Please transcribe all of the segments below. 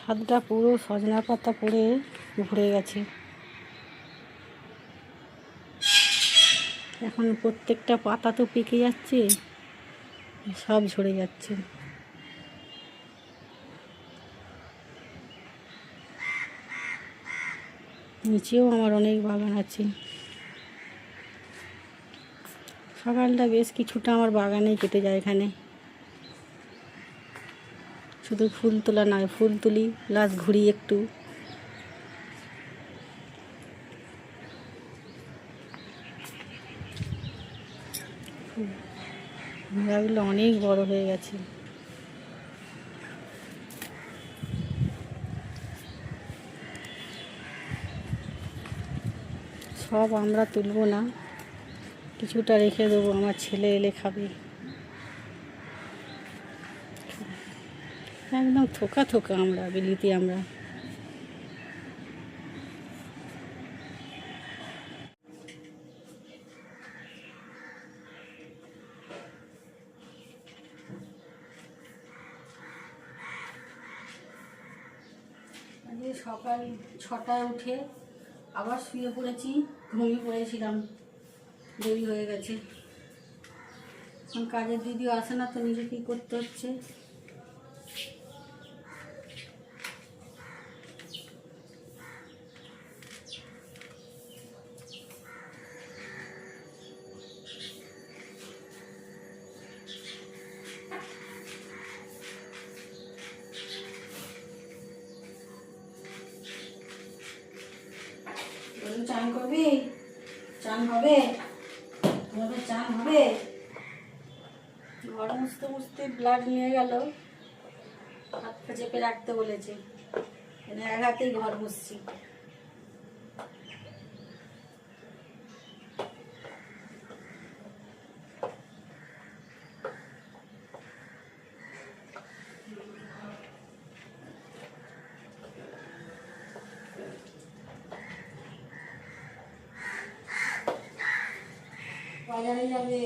ছাদটা পুরো সজনা পাতা পড়ে ভরে গেছে। এখন প্রত্যেকটা পাতা তো পেকে যাচ্ছে, সব ঝরে যাচ্ছে। নিচেও আমার অনেক বাগান আছে। সকালটা বেশ কিছুটা আমার বাগানেই কেটে যায় এখানে। শুধু ফুল তোলা নয়, ফুল তুলি প্লাস ঘুরি একটু। ঘোড়াগুলো অনেক বড় হয়ে গেছে। সব আমরা তুলবো না, কিছুটা রেখে দেবো, আমার ছেলে এলে খাবে। একদম থোকা থোকা আমরা, বিলিতি আমরা। সকাল ছটায় উঠে আবার শুয়ে পড়েছি, ঘুমিয়ে পড়েছিলাম। দেরি হয়ে গেছে। এখন কাজের দিদিও আসে না, তো নিজেকেই করতে হচ্ছে? হবে? তোমাদের চান হবে? ঘর মুছতে মুছতে ব্লাড নিয়ে গেল। হাতটা চেপে রাখতে বলেছে এক হাতেই ঘর মুছছি। বাজারে যাবে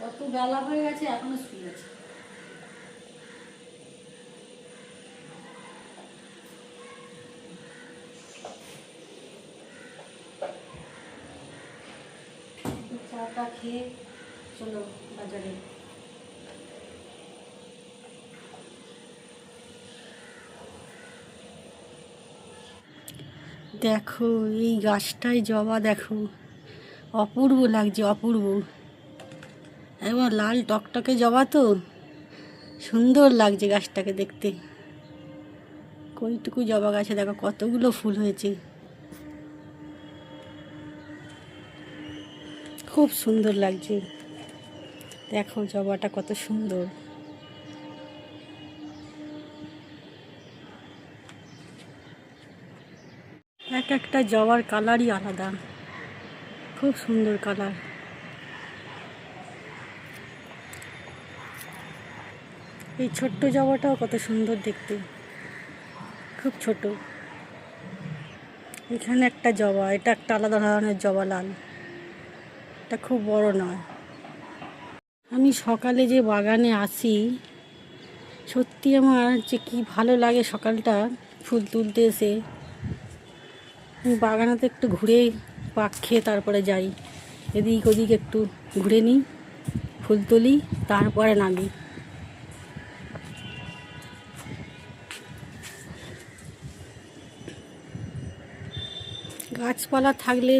কত বেলা হয়ে গেছে, এখনও শুয়ে আছে। চাটা খেয়ে চলো বাজারে। দেখো, এই গাছটায় জবা দেখো। অপূর্ব লাগছে, অপূর্ব। এবার লাল টকটকে জবা তো? সুন্দর লাগছে গাছটাকে দেখতে। কইটুকু জবা গাছে দেখো কতগুলো ফুল হয়েছে। খুব সুন্দর লাগছে। দেখো জবাটা কত সুন্দর। এক একটা জবার কালারই আলাদা। খুব সুন্দর কালার। এই ছোট্ট জবাটাও কত সুন্দর দেখতে। খুব ছোট। এখানে একটা জবা, এটা একটা আলাদা ধরনের জবা লাল। এটা খুব বড় নয়। আমি সকালে যে বাগানে আসি, সত্যি আমার যে কি ভালো লাগে সকালটা ফুল তুলতে এসে। বাগানাতে একটু ঘুরে পাক খেয়ে তারপরে যাই। এদিক ওদিক একটু ঘুরে নিই, ফুল তুলি, তারপরে নামি। গাছপালা থাকলে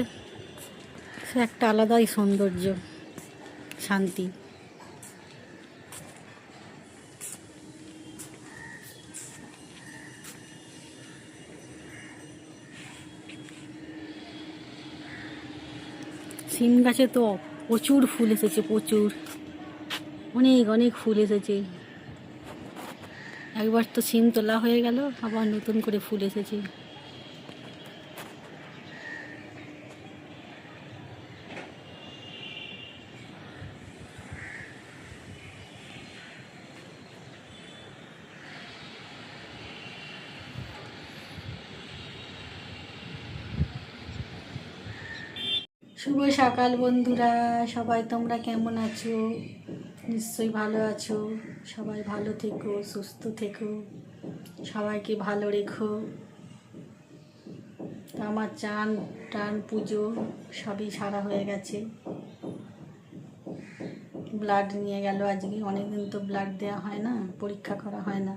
সে একটা আলাদাই সৌন্দর্য, শান্তি। সিম গাছে তো প্রচুর ফুল এসেছে, প্রচুর। অনেক অনেক ফুল এসেছে। একবার তো সিম তোলা হয়ে গেল, আবার নতুন করে ফুল এসেছে। শুভ সকাল বন্ধুরা, সবাই তোমরা কেমন আছো? নিশ্চয়ই ভালো আছো। সবাই ভালো থেকো, সুস্থ থেকো, সবাইকে ভালো রেখো। আমার চান, টান, পুজো সবই সারা হয়ে গেছে। ব্লাড নিয়ে গেল আজকে। অনেকদিন তো ব্লাড দেওয়া হয় না, পরীক্ষা করা হয় না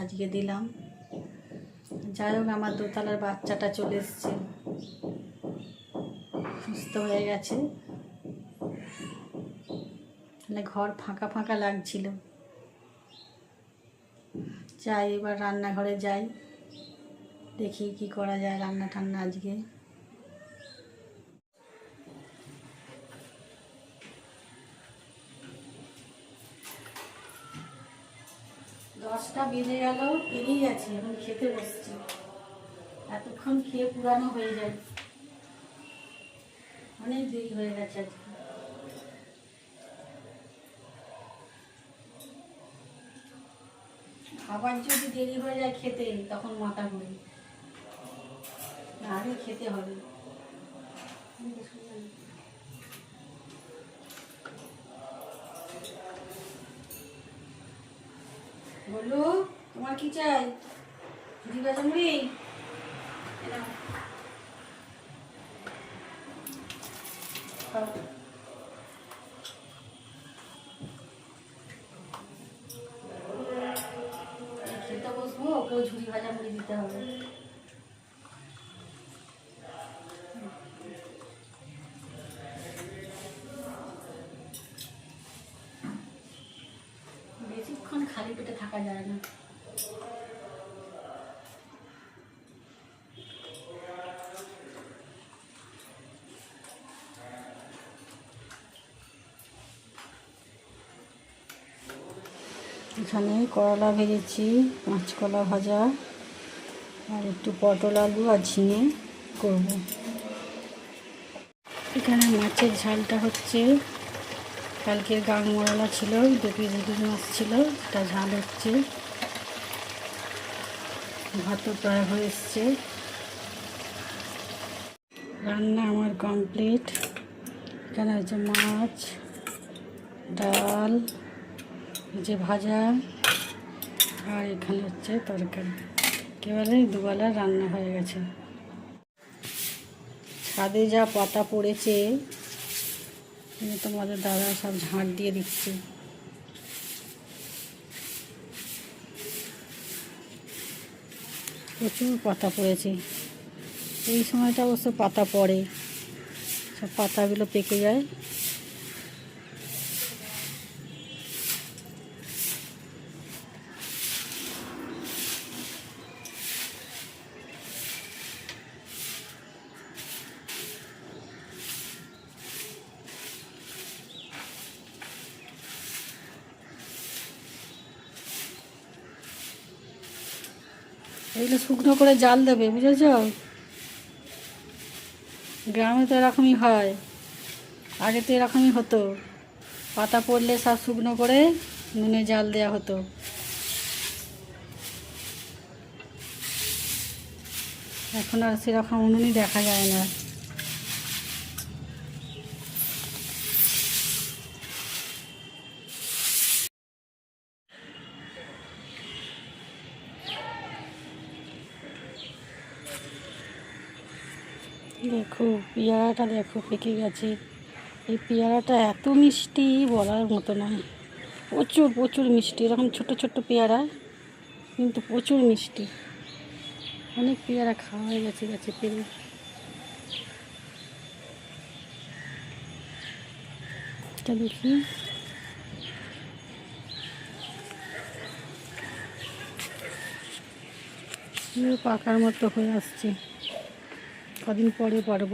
আজকে দিলাম। যাই হোক, আমার দোতলার বাচ্চাটা চলে এসছে। সুস্থ হয়ে গেছে। মানে ঘর ফাঁকা ফাঁকা লাগছিল। যাই, এবার রান্নাঘরে যাই। দেখি কি করা যায় রান্না টান্না আজকে। দশটা বেজে গেল পেরিয়ে গেছে, এখন খেতে বসছি। এতক্ষণ খেয়ে পুরানো হয়ে যায়। অনেক দেরি হয়ে গেছে আবার যদি দেরি হয়ে যায় খেতে, তখন মাথা ঘুরে। আগে খেতে হবে। বলো তোমার কি চাই? দিবা জামরি ওকেও ঝুড়ি ভাজা মুড়ি দিতে হবে। বেশিক্ষণ খালি পেটে থাকা যায় না। এখানে করলা ভেজেছি কাঁচকলা ভাজা, আর একটু পটল আলু আর ঝিঙে করব। এখানে মাছের ঝালটা হচ্ছে কালকে গাং মরলা ছিল, দু পিস ইলিশ মাছ ছিল, সেটা ঝাল হচ্ছে। ভাতও প্রায় হয়ে এসছে। রান্না আমার কমপ্লিট। এখানে হচ্ছে মাছ, ডাল যে ভাজা আর এখানে হচ্ছে তরকারি। একেবারে দুবেলা রান্না হয়ে গেছে। ছাদে যা পাতা পড়েছে তোমাদের দাদা সব ঝাঁট দিয়ে দিচ্ছে। প্রচুর পাতা পড়েছে। এই সময়টা অবশ্য পাতা পড়ে। সব পাতাগুলো পেকে যায়। এগুলো শুকনো করে জাল দেবে, বুঝেছ? গ্রামে তো এরকমই হয়, আগে তো এরকমই হতো। পাতা পড়লে সব শুকনো করে নুনে জাল দেয়া হতো। এখন আর সেরকম উনুনই দেখা যায় না। দেখো, পেয়ারাটা দেখো পেকে গেছে। এই পেয়ারাটা এত মিষ্টি বলার মতো নয়। প্রচুর প্রচুর মিষ্টি। এরকম ছোট ছোট পেয়ারা, কিন্তু প্রচুর মিষ্টি। অনেক পেয়ারা খাওয়া হয়ে গেছে গাছে পেরে। এটা দেখি। পাকার মতো হয়ে আসছে। কদিন পরে পারব